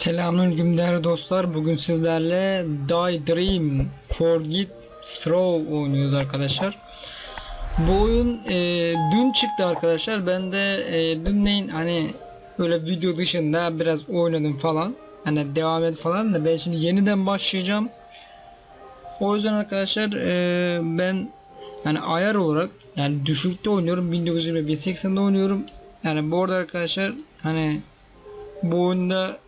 Selamünaleyküm değerli dostlar. Bugün sizlerle Die Dream Forget Throw oynuyoruz arkadaşlar. Bu oyun e, dün çıktı arkadaşlar. Ben de e, dünleyin hani böyle video dışında biraz oynadım falan. Hani devam et falan da ben şimdi yeniden başlayacağım. O yüzden arkadaşlar e, ben yani ayar olarak yani düşükte oynuyorum 1920 1080'de oynuyorum. Yani bu arada arkadaşlar hani bu oyunda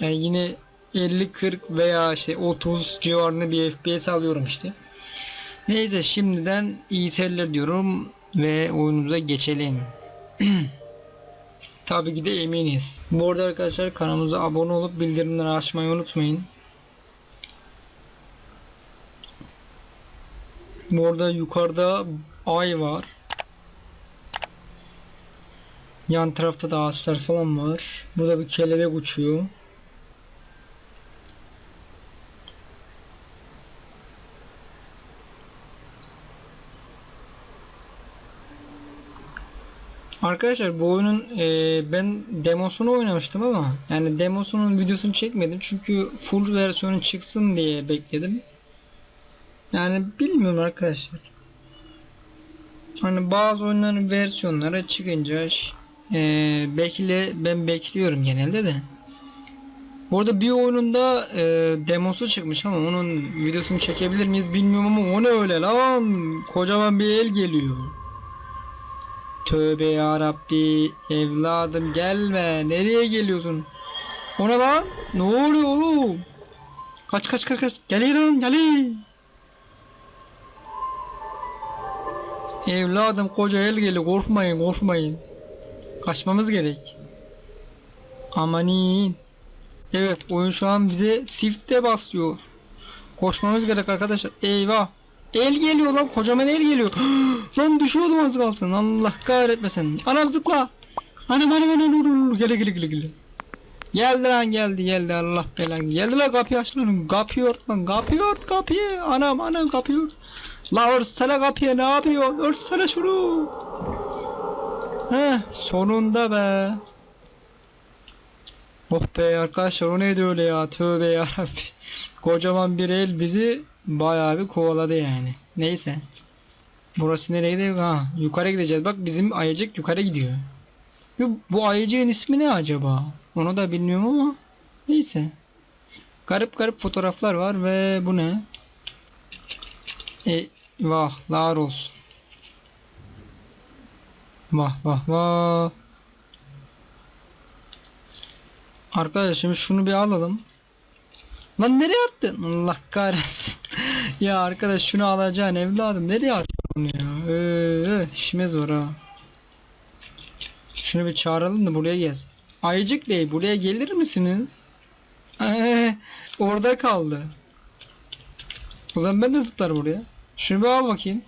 yani yine 50-40 veya işte 30 civarında bir FPS alıyorum işte. Neyse şimdiden iyi seyirler diyorum ve oyunumuza geçelim. Tabii ki de eminiz. Bu arada arkadaşlar kanalımıza abone olup bildirimleri açmayı unutmayın. Bu arada yukarıda ay var. Yan tarafta da ağaçlar falan var. Burada bir kelebek uçuyor. Arkadaşlar bu oyunun e, ben demosunu oynamıştım ama yani demosunun videosunu çekmedim çünkü full versiyonu çıksın diye bekledim. Yani bilmiyorum arkadaşlar. Hani bazı oyunların versiyonları çıkınca e, bekle ben bekliyorum genelde de. Bu arada bir oyununda e, demosu çıkmış ama onun videosunu çekebilir miyiz bilmiyorum ama o ne öyle lan kocaman bir el geliyor. Tövbe ya Rabbi evladım gelme nereye geliyorsun? O ne lan? Ne oluyor oğlum? Kaç kaç kaç kaç geliyor lan geliyor. Evladım koca el geliyor korkmayın korkmayın. Kaçmamız gerek. Amanin. Evet oyun şu an bize sifte basıyor. Koşmamız gerek arkadaşlar. Eyvah. El geliyor lan kocaman el geliyor. lan düşüyordum az kalsın. Allah kahretmesin. Anam zıpla. Anam anam anam anam. Gele gele gele gele. Geldi lan geldi geldi Allah belan. Geldi lan kapıyı aç lan. Kapıyı ört lan. Kapıyı ört kapıyı. Anam anam kapıyı ört. La örtsene kapıyı ne yapıyorsun? Örtsene şunu. Heh sonunda be. Oh be arkadaşlar o neydi öyle ya tövbe yarabbi. Kocaman bir el bizi bayağı bir kovaladı yani. Neyse. Burası nereye gidiyor? Ha yukarı gideceğiz. Bak bizim ayıcık yukarı gidiyor. Bu, bu ayıcığın ismi ne acaba? Onu da bilmiyorum ama neyse. Garip garip fotoğraflar var ve bu ne? E, vahlar olsun. Vah vah vah. Arkadaşım şunu bir alalım. Lan nereye attın? Allah kahretsin. Ya arkadaş şunu alacaksın evladım. Nereye onu ya? Ee, işime zor ha. Şunu bir çağıralım da buraya gel. Ayıcık Bey buraya gelir misiniz? Ee, orada kaldı. O zaman ben de zıplar buraya. Şunu bir al bakayım.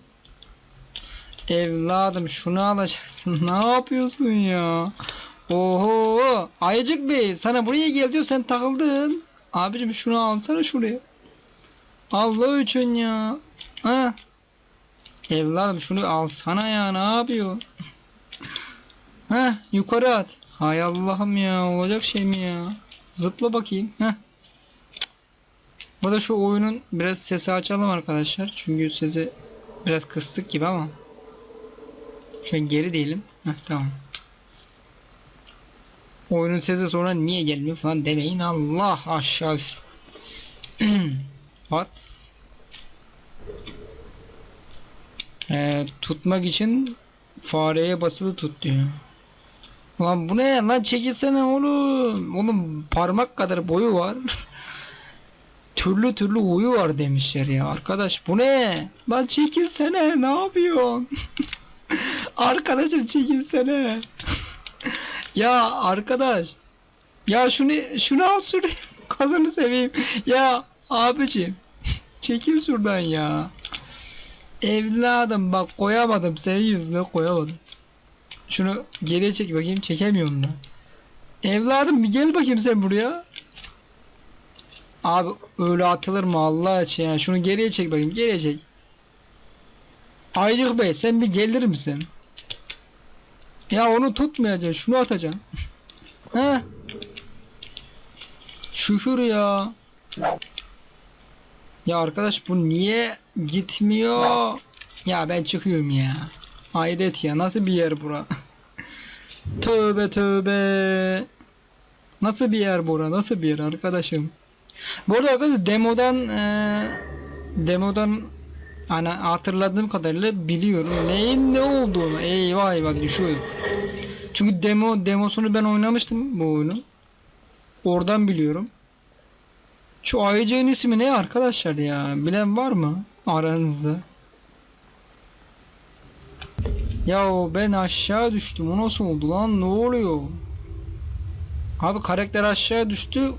Evladım şunu alacaksın. ne yapıyorsun ya? Oho! Ayıcık Bey sana buraya gel diyor sen takıldın. Abicim şunu alsana şuraya. Allah için ya. Ha? Evladım şunu alsana ya ne yapıyor? Ha yukarı at. Hay Allah'ım ya olacak şey mi ya? Zıpla bakayım. Ha. Burada şu oyunun biraz sesi açalım arkadaşlar. Çünkü sesi biraz kıstık gibi ama. Şöyle geri diyelim. Heh, tamam. Oyunun sesi sonra niye gelmiyor falan demeyin. Allah aşağı What? Ee, tutmak için fareye basılı tut diyor. Lan bu ne ya? lan çekilsene oğlum. Oğlum parmak kadar boyu var. türlü türlü huyu var demişler ya. Arkadaş bu ne? Lan çekilsene ne yapıyorsun? Arkadaşım çekilsene. ya arkadaş. Ya şunu şunu al şuraya. Kazanı seveyim. Ya abicim. Çekil şuradan ya. Evladım bak koyamadım. Senin yüzüne koyamadım. Şunu geriye çek bakayım. Çekemiyorum da. Evladım bir gel bakayım sen buraya. Abi öyle atılır mı Allah için ya. Şunu geriye çek bakayım. Geriye çek. Aylık Bey sen bir gelir misin? Ya onu tutmayacaksın. Şunu atacaksın. He? şükür ya. Ya arkadaş bu niye gitmiyor? Ya ben çıkıyorum ya. Hayret ya nasıl bir yer bura? tövbe tövbe. Nasıl bir yer bura? Nasıl bir yer arkadaşım? Bu arada arkadaşlar demodan eee, demodan hani hatırladığım kadarıyla biliyorum neyin ne olduğunu. Eyvah eyvah düşüyor. Çünkü demo demosunu ben oynamıştım bu oyunu. Oradan biliyorum. Şu ayıcığın ismi ne arkadaşlar ya? Bilen var mı aranızda? Ya ben aşağı düştüm. O nasıl oldu lan? Ne oluyor? Abi karakter aşağı düştü.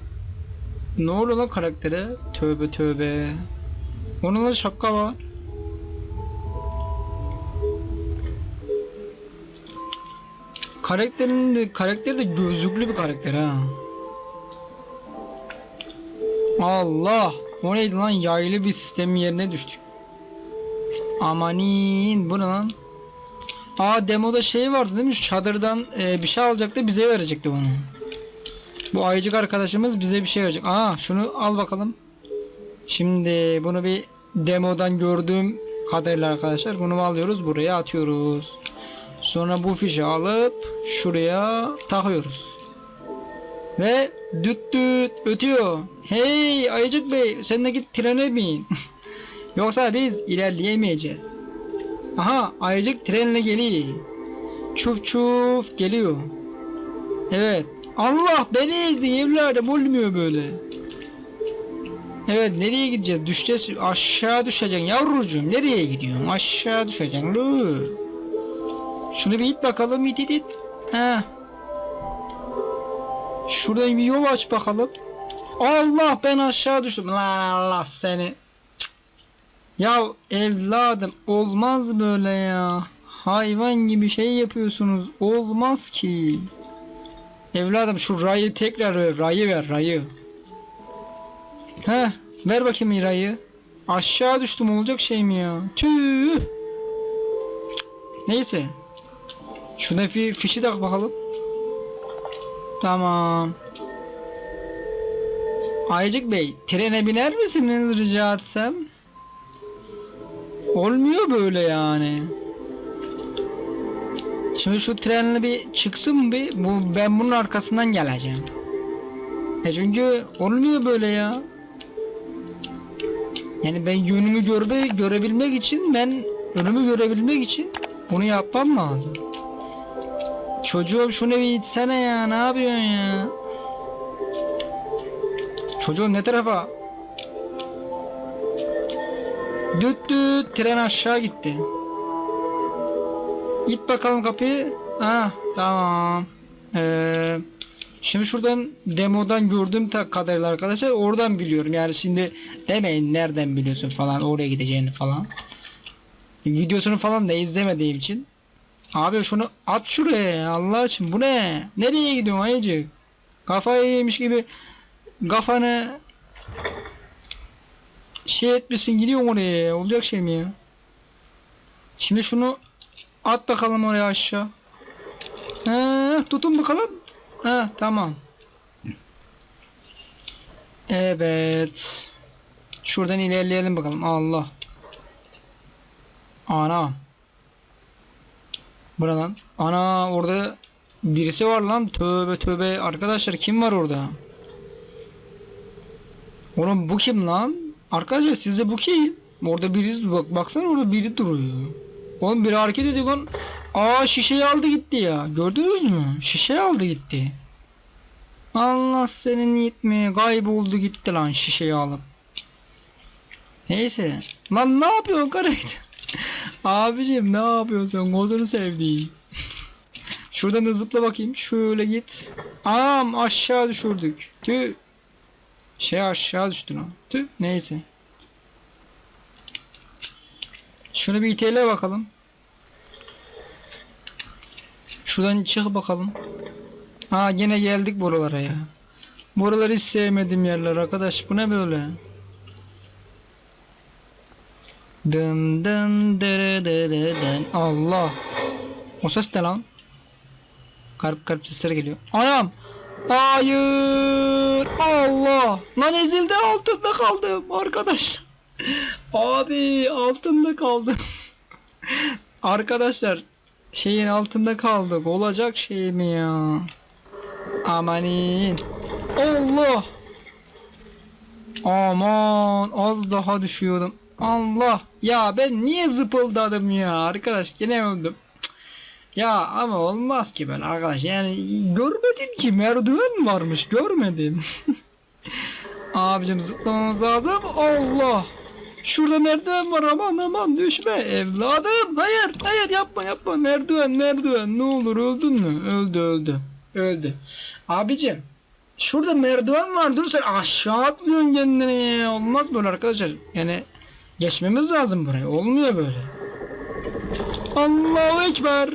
Ne oluyor lan karaktere? Tövbe tövbe. Onun da şapka var. Karakterin de, karakteri de gözlüklü bir karakter ha. Allah! O neydi lan? Yaylı bir sistemin yerine düştük. Amanin bu ne? Aa demoda şey vardı değil mi? Şu Çadırdan e, bir şey alacaktı bize verecekti bunu. Bu ayıcık arkadaşımız bize bir şey verecek. Aa şunu al bakalım. Şimdi bunu bir demodan gördüğüm kadarıyla arkadaşlar bunu alıyoruz buraya atıyoruz. Sonra bu fişi alıp şuraya takıyoruz. Ve düt düt ötüyor. Hey Ayıcık Bey sen de git trene bin. Yoksa biz ilerleyemeyeceğiz. Aha Ayıcık trenle geliyor. Çuf çuf geliyor. Evet. Allah beni ezdi evladım olmuyor böyle. Evet nereye gideceğiz? Düşeceğiz. Aşağı düşeceksin yavrucuğum. Nereye gidiyorsun? Aşağı düşeceksin. Şunu bir it bakalım it it it. Ha. Şuradan bir yol aç bakalım. Allah ben aşağı düştüm. Lan Allah seni. Ya evladım olmaz böyle ya. Hayvan gibi şey yapıyorsunuz. Olmaz ki. Evladım şu rayı tekrar ver. Rayı ver rayı. Heh ver bakayım rayı. Aşağı düştüm olacak şey mi ya? Tüh. Neyse. Şuna bir fişi tak bakalım. Tamam. Aycık Bey, trene biner misiniz rica etsem? Olmuyor böyle yani. Şimdi şu trenle bir çıksın bir, bu ben bunun arkasından geleceğim. E çünkü olmuyor böyle ya. Yani ben yönümü görme, görebilmek için ben önümü görebilmek için bunu yapmam lazım. Çocuğum şunu bir itsene ya ne yapıyorsun ya? Çocuğum ne tarafa? Düt düt tren aşağı gitti. İt bakalım kapıyı. Ha tamam. Ee, şimdi şuradan demodan gördüğüm kadarıyla arkadaşlar oradan biliyorum. Yani şimdi demeyin nereden biliyorsun falan oraya gideceğini falan. Videosunu falan da izlemediğim için. Abi şunu at şuraya ya, Allah için bu ne? Nereye gidiyorsun ayıcık? Kafayı yemiş gibi kafanı şey etmesin gidiyorsun oraya ya. olacak şey mi ya? Şimdi şunu at bakalım oraya aşağı. He, tutun bakalım. Ha tamam. Evet. Şuradan ilerleyelim bakalım. Allah. Ana. Bura lan. Ana orada birisi var lan. Tövbe tövbe. Arkadaşlar kim var orada? Oğlum bu kim lan? Arkadaşlar sizce bu kim? Orada biri bak baksana orada biri duruyor. Oğlum biri hareket ediyor lan. Aa şişeyi aldı gitti ya. Gördünüz mü? Şişeyi aldı gitti. Allah senin gitmeye kayboldu gitti lan şişeyi alıp. Neyse. Lan ne yapıyorsun karakter? Abicim ne yapıyorsun? Gözünü sevdiğim. Şuradan da zıpla bakayım. Şöyle git. Am aşağı düşürdük. Tüh. Şey aşağı düştün o. Tüh. Neyse. Şunu bir itele bakalım. Şuradan çık bakalım. Ha yine geldik buralara ya. Buraları hiç sevmediğim yerler arkadaş. Bu ne böyle? Dın dın dere dere dın. Allah. O ses ne lan? Garip garip sesler geliyor. Anam. Hayır. Allah. Lan ezildi altında kaldım arkadaş. Abi altında kaldım. Arkadaşlar şeyin altında kaldık. Olacak şey mi ya? Amanin. Allah! Aman az daha düşüyordum. Allah! Ya ben niye zıpıldadım ya? Arkadaş gene öldüm. Ya ama olmaz ki ben arkadaş. Yani görmedim ki merdiven varmış. Görmedim. Abicim zıplamamız lazım. Allah! Şurada merdiven var aman aman düşme evladım. Hayır hayır yapma yapma merdiven merdiven ne olur öldün mü? Öldü öldü. Öldü. Abicim şurada merdiven var dur sen aşağı atlıyorsun kendine ya. Olmaz böyle arkadaşlar. Yani geçmemiz lazım buraya. Olmuyor böyle. Allahu Ekber.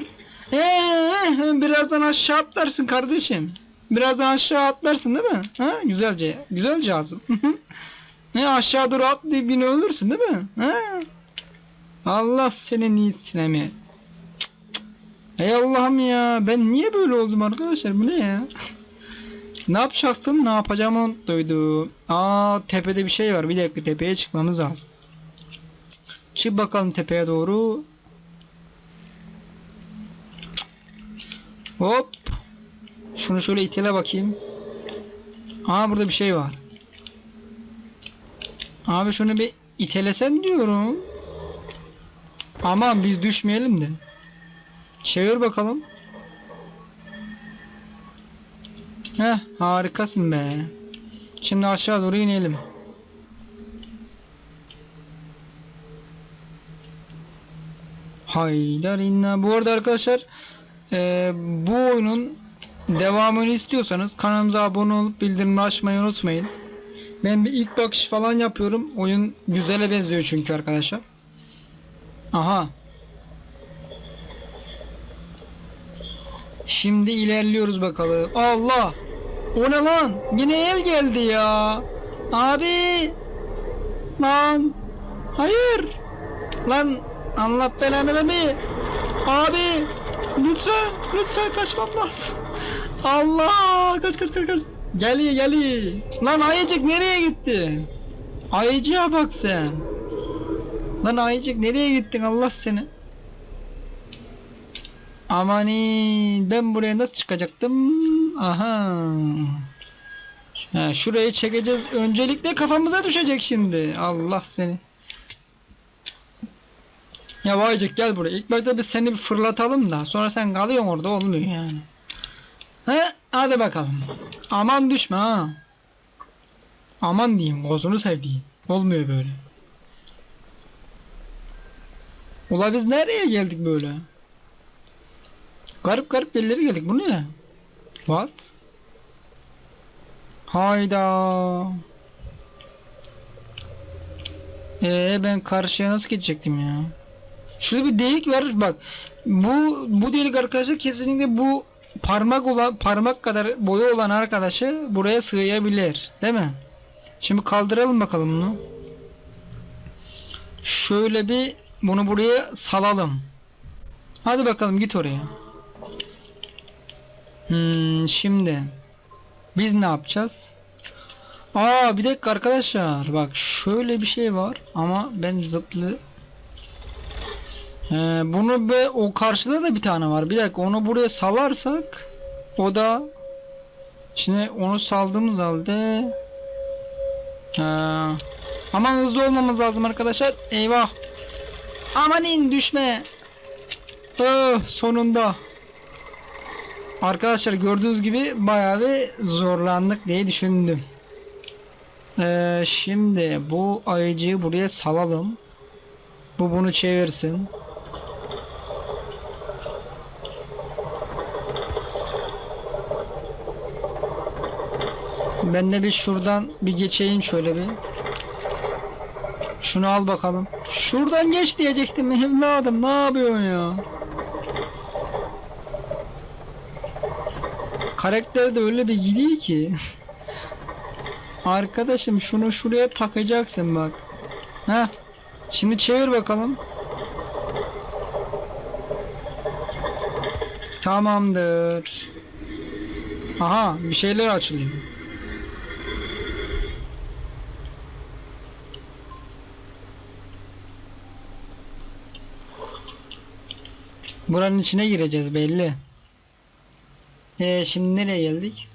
Ee, birazdan aşağı atlarsın kardeşim. Birazdan aşağı atlarsın değil mi? Ha? Güzelce. Güzelce ağzım. ne aşağı doğru atlayıp yine ölürsün değil mi? Ha? Allah senin iyisine mi? Ey Allah'ım ya ben niye böyle oldum arkadaşlar bu ne ya? ne yapacaktım ne yapacağımı unuttuydum. Aa tepede bir şey var bir dakika tepeye çıkmamız lazım. Çık bakalım tepeye doğru. Hop. Şunu şöyle itele bakayım. Aa burada bir şey var. Abi şunu bir itelesen diyorum. Aman biz düşmeyelim de. Çevir bakalım. Heh harikasın be. Şimdi aşağı doğru inelim. Haydar inna. Bu arada arkadaşlar e, bu oyunun devamını istiyorsanız kanalımıza abone olup bildirimleri açmayı unutmayın. Ben bir ilk bakış falan yapıyorum. Oyun güzele benziyor çünkü arkadaşlar. Aha. Şimdi ilerliyoruz bakalım. Allah! O ne lan? Yine ev geldi ya. Abi! Lan! Hayır! Lan Allah belanı vermeyi. Abi! Lütfen! Lütfen kaçmam lazım. Allah! Kaç kaç kaç kaç. Geliyor geliyor. Lan ayıcık nereye gitti? Ayıcığa bak sen. Lan ayıcık nereye gittin Allah seni? Amanin ben buraya nasıl çıkacaktım? Aha. Ha, şurayı çekeceğiz. Öncelikle kafamıza düşecek şimdi. Allah seni. Ya Vaycık gel buraya. İlk başta bir seni bir fırlatalım da sonra sen kalıyorsun orada olmuyor yani. He hadi bakalım. Aman düşme ha. Aman diyeyim gözünü sevdiğim. Olmuyor böyle. Ula biz nereye geldik böyle? Garip garip yerlere geldik. Bu ne? What? Hayda. Ee ben karşıya nasıl gidecektim ya? Şurada bir delik var bak. Bu bu delik arkadaşlar kesinlikle bu parmak olan parmak kadar boyu olan arkadaşı buraya sığabilir, değil mi? Şimdi kaldıralım bakalım bunu. Şöyle bir bunu buraya salalım. Hadi bakalım git oraya. Hmm, şimdi biz ne yapacağız? Aa bir dakika arkadaşlar bak şöyle bir şey var ama ben zıplı Ee, bunu be o karşıda da bir tane var. Bir dakika onu buraya salarsak o da şimdi onu saldığımız halde ha. Aman hızlı olmamız lazım arkadaşlar. Eyvah. Aman in düşme. Oh, sonunda. Arkadaşlar gördüğünüz gibi bayağı bir zorlandık diye düşündüm. Ee, şimdi bu ayıcıyı buraya salalım. Bu bunu çevirsin. Ben de bir şuradan bir geçeyim şöyle bir. Şunu al bakalım. Şuradan geç diyecektim evladım ne yapıyorsun ya? Karakter de öyle bir gidiyor ki. Arkadaşım şunu şuraya takacaksın bak. Ha? Şimdi çevir bakalım. Tamamdır. Aha bir şeyler açılıyor. Buranın içine gireceğiz belli. Ee, şimdi nereye geldik?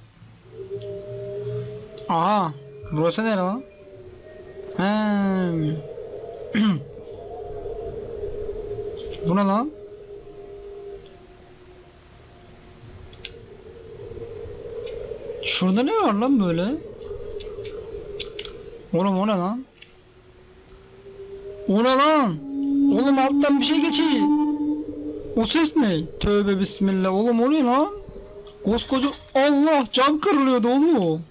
Aha. Burası nere lan? Bu ne lan? Şurada ne var lan böyle? Oğlum o ne lan? O ne lan? Oğlum alttan bir şey geçiyor. O ses ne? Tövbe bismillah. Oğlum o ne lan? Koskoca Allah cam kırılıyordu oğlum.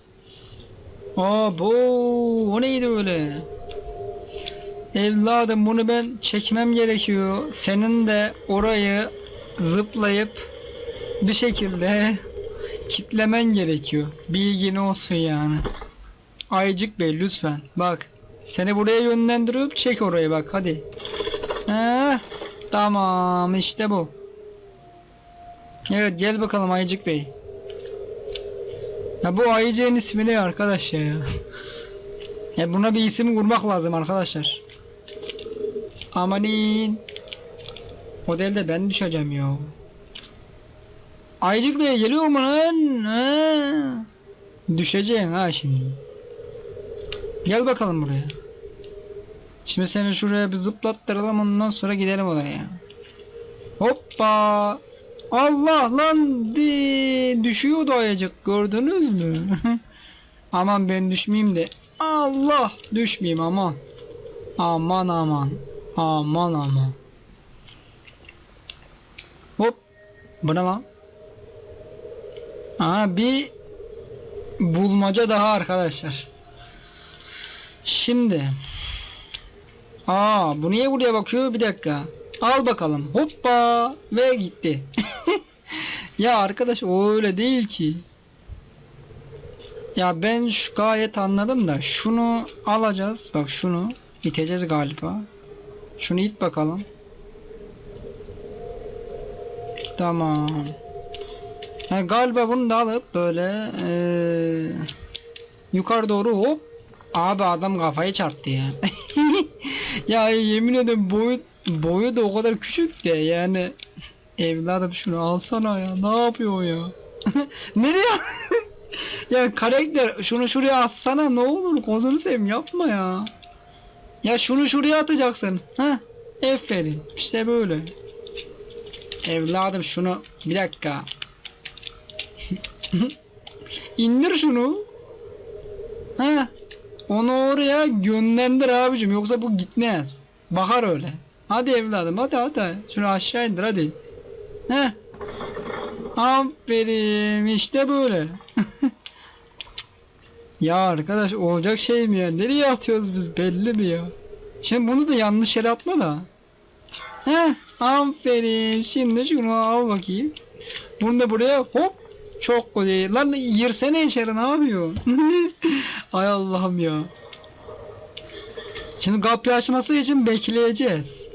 Aa bu o neydi öyle? Evladım bunu ben çekmem gerekiyor. Senin de orayı zıplayıp bir şekilde kitlemen gerekiyor. Bilgin olsun yani. Aycık Bey lütfen bak. Seni buraya yönlendiriyorum çek orayı bak hadi. Heh, tamam işte bu. Evet gel bakalım Aycık Bey. Ya bu ayıcığın ismi ne arkadaş ya? Ya buna bir isim kurmak lazım arkadaşlar. Amanin. Modelde ben düşeceğim ya. Aycık Bey geliyor mu lan? Ha? Düşeceksin ha şimdi. Gel bakalım buraya. Şimdi seni şuraya bir zıplattıralım ondan sonra gidelim oraya. Hoppa. Allah lan di düşüyordu ayacık gördünüz mü? aman ben düşmeyeyim de. Allah düşmeyeyim aman. Aman aman. Aman aman. Hop. Bu ne lan? Aha bir bulmaca daha arkadaşlar. Şimdi. Aa bu niye buraya bakıyor? Bir dakika. Al bakalım. Hoppa ve gitti. ya arkadaş o öyle değil ki. Ya ben şu gayet anladım da şunu alacağız. Bak şunu iteceğiz galiba. Şunu it bakalım. Tamam. Ha, galiba bunu da alıp böyle eee, yukarı doğru hop. Abi adam kafayı çarptı ya. ya yemin ederim boyu boyu da o kadar küçük de yani evladım şunu alsana ya. Ne yapıyor ya? Nereye? ya karakter şunu şuraya atsana ne olur kozunu seveyim yapma ya. Ya şunu şuraya atacaksın. Ha? Aferin. İşte böyle. Evladım şunu bir dakika. İndir şunu. Ha? Onu oraya yönlendir abicim yoksa bu gitmez. Bakar öyle. Hadi evladım hadi hadi. Şunu aşağı indir hadi. Heh. Aferin işte böyle. ya arkadaş olacak şey mi ya? Nereye atıyoruz biz belli mi ya? Şimdi bunu da yanlış yere atma da. Heh. Aferin. Şimdi şunu al bakayım. Bunu da buraya hop. Çok güzel. Lan girsene içeri ne yapıyor? Ay Allah'ım ya. Şimdi kapıyı açması için bekleyeceğiz.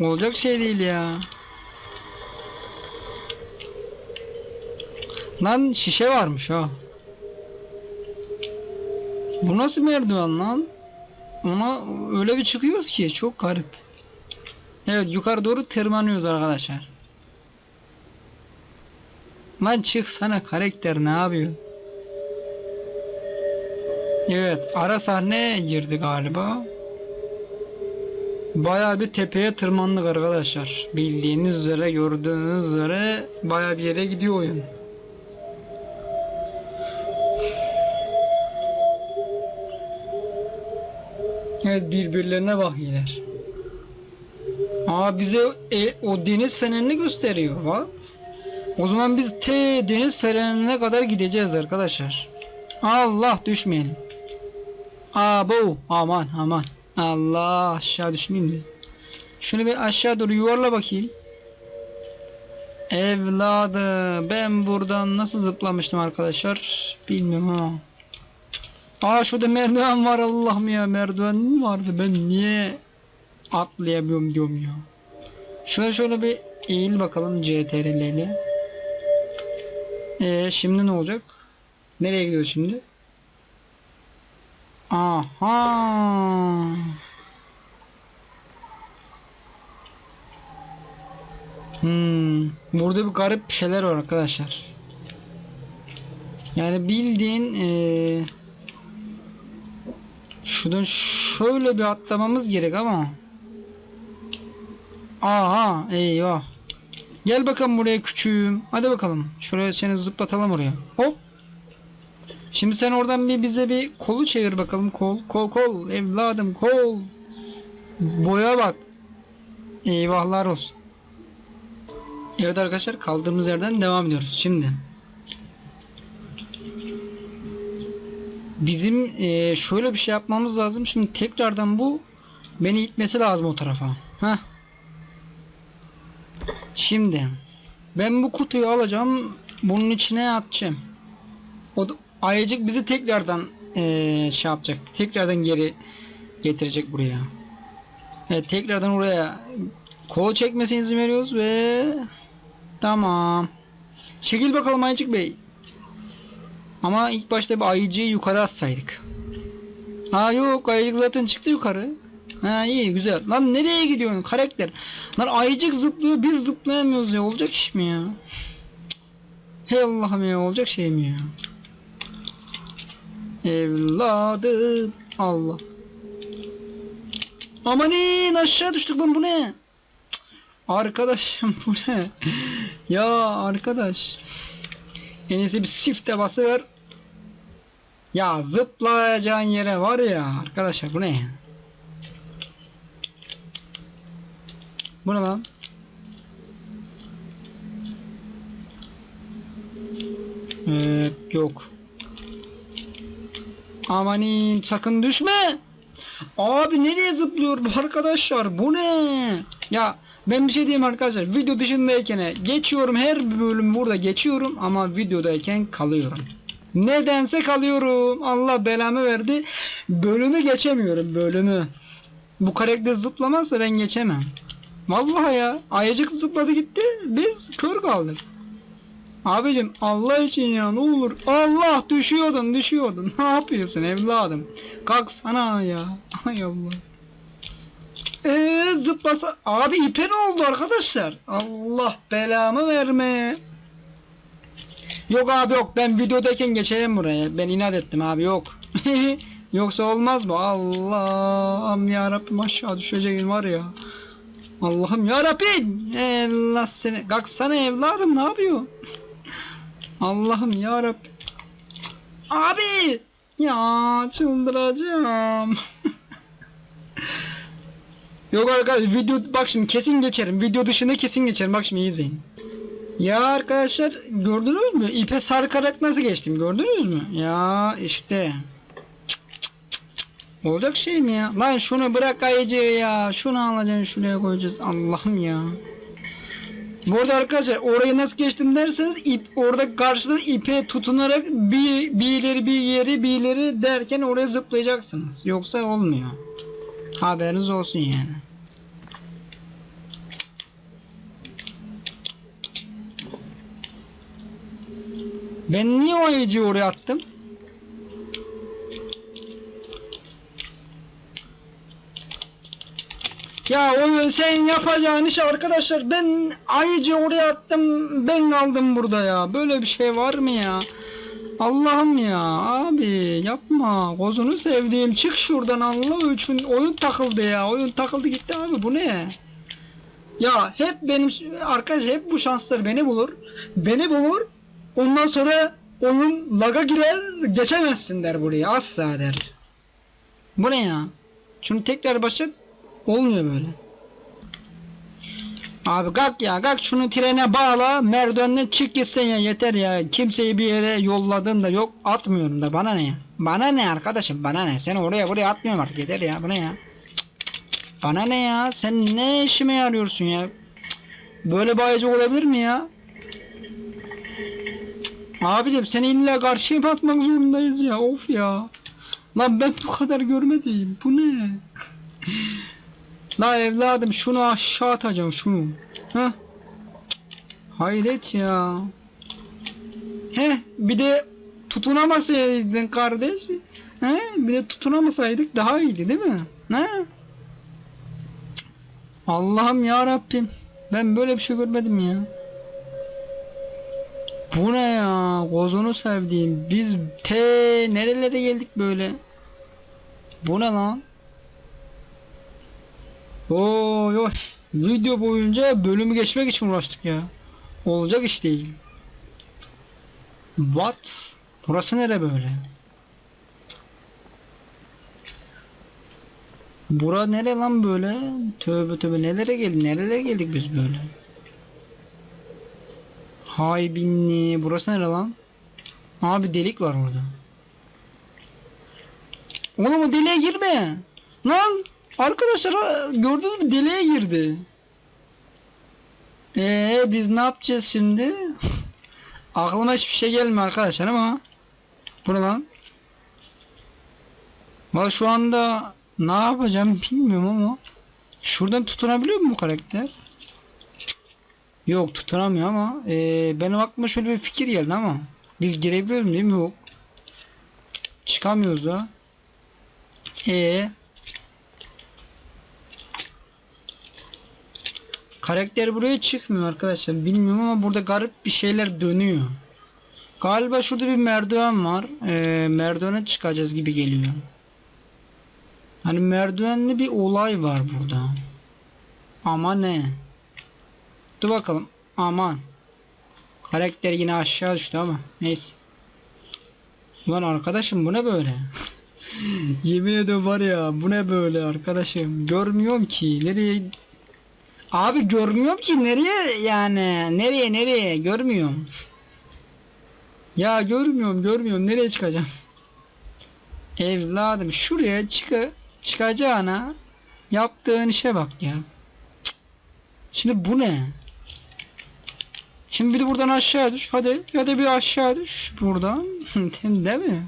Olacak şey değil ya. Lan şişe varmış ha. Bu nasıl merdiven lan? Ona öyle bir çıkıyoruz ki çok garip. Evet yukarı doğru tırmanıyoruz arkadaşlar. Lan çıksana karakter ne yapıyor? Evet ara sahneye girdi galiba. Baya bir tepeye tırmandık arkadaşlar. Bildiğiniz üzere gördüğünüz üzere baya bir yere gidiyor oyun. Evet birbirlerine bakıyorlar. Aa bize e, o deniz fenerini gösteriyor. What? O zaman biz T deniz fenerine kadar gideceğiz arkadaşlar. Allah düşmeyelim. Aa bu aman aman. Allah aşağı düşmeyeyim de. Şunu bir aşağı doğru yuvarla bakayım. Evladım ben buradan nasıl zıplamıştım arkadaşlar bilmiyorum ama. Aa şurada merdiven var Allah'ım ya merdiven vardı ben niye atlayamıyorum diyorum ya. Şöyle şöyle bir eğil bakalım CTRL. Ee, şimdi ne olacak? Nereye gidiyor şimdi? Aha. Hmm, burada bir garip bir şeyler var arkadaşlar. Yani bildiğin eee şuradan şöyle bir atlamamız gerek ama. Aha eyvah. Gel bakalım buraya küçüğüm. Hadi bakalım. Şuraya seni zıplatalım oraya. Hop. Şimdi sen oradan bir bize bir kolu çevir bakalım. Kol kol kol evladım kol. Boya bak. Eyvahlar olsun. Evet arkadaşlar kaldığımız yerden devam ediyoruz şimdi. Bizim eee, şöyle bir şey yapmamız lazım. Şimdi tekrardan bu beni itmesi lazım o tarafa. Heh. Şimdi ben bu kutuyu alacağım. Bunun içine atacağım. O ayıcık bizi tekrardan eee, şey yapacak. Tekrardan geri getirecek buraya. Evet tekrardan oraya kol çekmesine izin veriyoruz ve tamam. Çekil bakalım Ayıcık Bey. Ama ilk başta bir ayıcıyı yukarı atsaydık. Ha yok ayıcık zaten çıktı yukarı. Ha iyi güzel. Lan nereye gidiyorsun karakter? Lan ayıcık zıplıyor biz zıplayamıyoruz ya olacak iş mi ya? Hey Allah'ım ya olacak şey mi ya? Evladım Allah. Amanin aşağı düştük lan bu ne? Arkadaşım bu ne? ya arkadaş. En iyisi bir sifte basır. Ya zıplayacağın yere var ya arkadaşlar bu ne? Bu ne lan? Ee, yok. Amanin sakın düşme. Abi nereye zıplıyor bu arkadaşlar? Bu ne? Ya ben bir şey diyeyim arkadaşlar. Video dışındayken geçiyorum her bölüm burada geçiyorum ama videodayken kalıyorum. Nedense kalıyorum. Allah belamı verdi. Bölümü geçemiyorum bölümü. Bu karakter zıplamazsa ben geçemem. Vallahi ya. Ayıcık zıpladı gitti. Biz kör kaldık. Abicim Allah için ya ne olur. Allah düşüyordun düşüyordun. Ne yapıyorsun evladım? Kalksana ya. Ay Allah. Eee zıplasa. Abi ipe ne oldu arkadaşlar? Allah belamı verme. Yok abi yok ben videodayken geçeyim buraya. Ben inat ettim abi yok. Yoksa olmaz mı? Allah'ım ya Rabbim aşağı düşeceğim var ya. Allah'ım ya Rabbim. Allah seni. Kalksana evladım ne yapıyor? Allah'ım ya Rabbim. Abi! Ya çıldıracağım. Yok arkadaşlar video bak şimdi kesin geçerim. Video dışında kesin geçerim. Bak şimdi izleyin. Ya arkadaşlar gördünüz mü? İpe sarkarak nasıl geçtim gördünüz mü? Ya işte. Olacak şey mi ya? Lan şunu bırak ayıcı ya. Şunu alacaksın şuraya koyacağız. Allah'ım ya. Bu arada arkadaşlar orayı nasıl geçtim derseniz ip orada karşıda ipe tutunarak bir, bir ileri bir yeri bir ileri derken oraya zıplayacaksınız. Yoksa olmuyor. Haberiniz olsun yani. Ben niye o oraya attım? Ya oyun sen yapacağın iş arkadaşlar ben ayıcı oraya attım ben kaldım burada ya. Böyle bir şey var mı ya? Allah'ım ya abi yapma. Kozunu sevdiğim çık şuradan Allah için oyun takıldı ya oyun takıldı gitti abi bu ne? Ya hep benim arkadaş hep bu şanslar beni bulur. Beni bulur ondan sonra oyun laga girer geçemezsin der burayı asla der. Bu ne ya? Şunu tekrar başlat Olmuyor böyle. Abi kalk ya kalk şunu trene bağla merdivenle çık gitsin ya yeter ya. Kimseyi bir yere yolladım da yok atmıyorum da. Bana ne ya? Bana ne arkadaşım bana ne? Seni oraya buraya atmıyorum artık yeter ya. Bu ne ya? Bana ne ya? Sen ne işime yarıyorsun ya? Böyle bayıcı olabilir mi ya? Abicim seni illa karşıya mı atmak zorundayız ya. Of ya. Lan ben bu kadar görmedim bu ne La evladım şunu aşağı atacağım şunu. Heh. Hayret ya. He bir de tutunamasaydın kardeş. He bir de tutunamasaydık daha iyiydi değil mi? He? Allah'ım ya Rabbim. Ben böyle bir şey görmedim ya. Bu ne ya? Kozunu sevdiğim. Biz te nerelere geldik böyle? Bu ne lan? Oy oy. Video boyunca bölümü geçmek için uğraştık ya. Olacak iş değil. What? Burası nere böyle? Bura nere lan böyle? Tövbe tövbe nelere geldik? Nerelere geldik biz böyle? Hay binni. Burası nere lan? Abi delik var orada. Oğlum o deliğe girme. Lan arkadaşlar gördünüz mü deliğe girdi. Ee biz ne yapacağız şimdi? Aklıma hiçbir şey gelmiyor arkadaşlar ama. Bu lan? Valla şu anda ne yapacağım bilmiyorum ama. Şuradan tutunabiliyor mu bu karakter? Yok tutunamıyor ama ee, benim aklıma şöyle bir fikir geldi ama biz girebiliyoruz değil mi? Yok. Çıkamıyoruz da. Ee. Karakter buraya çıkmıyor arkadaşlar. Bilmiyorum ama burada garip bir şeyler dönüyor. Galiba şurada bir merdiven var. Ee, merdivene çıkacağız gibi geliyor. Hani merdivenli bir olay var burada. Ama ne? Dur bakalım. Aman. Karakter yine aşağı düştü ama neyse. Lan arkadaşım bu ne böyle? Yemin ediyorum var ya bu ne böyle arkadaşım. Görmüyorum ki nereye Abi görmüyorum ki nereye yani nereye nereye görmüyorum. Ya görmüyorum görmüyorum nereye çıkacağım. Evladım şuraya çık çıkacağına yaptığın işe bak ya. Şimdi bu ne? Şimdi bir de buradan aşağı düş hadi ya da bir aşağı düş buradan değil mi?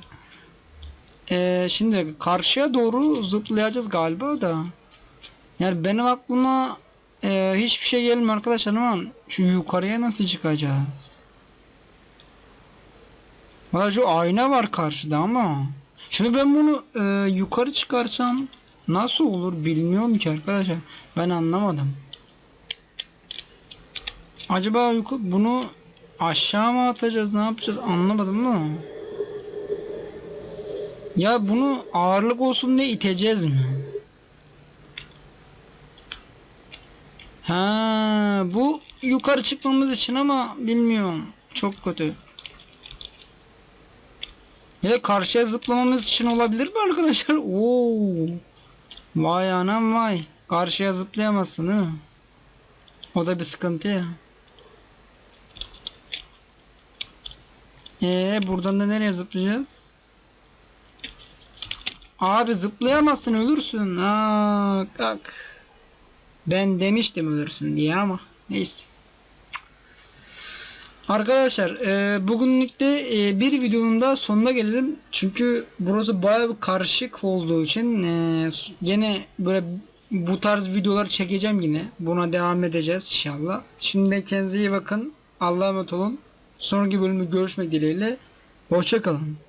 Ee, şimdi karşıya doğru zıplayacağız galiba da. Yani benim aklıma e, hiçbir şey gelmiyor arkadaşlar ama şu yukarıya nasıl çıkacağız? Valla şu ayna var karşıda ama. Şimdi ben bunu e, yukarı çıkarsam nasıl olur bilmiyorum ki arkadaşlar. Ben anlamadım. Acaba bunu aşağı mı atacağız ne yapacağız anlamadım ama. Ya bunu ağırlık olsun diye iteceğiz mi? Ha, bu yukarı çıkmamız için ama bilmiyorum. Çok kötü. Ya da karşıya zıplamamız için olabilir mi arkadaşlar? Oo. Vay anam vay. Karşıya zıplayamazsın mi? O da bir sıkıntı ya. Ee buradan da nereye zıplayacağız? Abi zıplayamazsın ölürsün. Aa, kalk. Ben demiştim ölürsün diye ama neyse. Arkadaşlar e, bugünlük de e, bir videonun da sonuna gelelim. Çünkü burası bayağı bir karışık olduğu için e, yine böyle bu tarz videolar çekeceğim yine. Buna devam edeceğiz inşallah. Şimdi kendinize iyi bakın. Allah'a emanet olun. Sonraki bölümde görüşmek dileğiyle. Hoşçakalın.